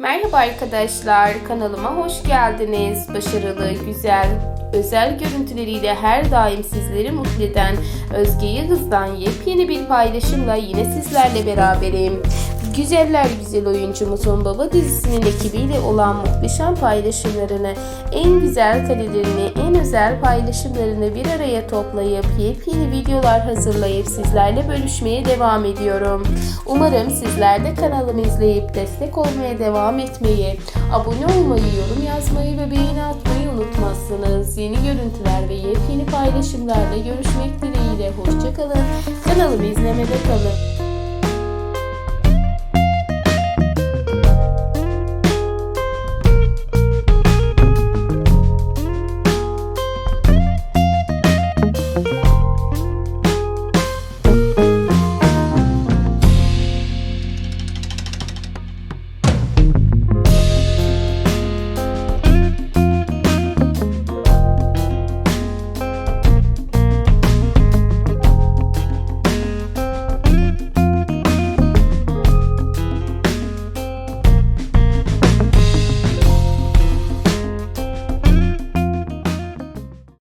Merhaba arkadaşlar, kanalıma hoş geldiniz. Başarılı, güzel, özel görüntüleriyle her daim sizleri mutlu eden Özge Yıldız'dan yepyeni bir paylaşımla yine sizlerle beraberim. Güzeller güzel oyuncumuzun Baba dizisinin ekibiyle olan muhteşem paylaşımlarını, en güzel karelerini, en özel paylaşımlarını bir araya toplayıp yepyeni videolar hazırlayıp sizlerle bölüşmeye devam ediyorum. Umarım sizler de kanalımı izleyip destek olmaya devam etmeyi, abone olmayı, yorum yazmayı ve beğeni atmayı unutmazsınız. Yeni görüntüler ve yepyeni paylaşımlarla görüşmek dileğiyle. Hoşçakalın. Kanalımı izlemede kalın.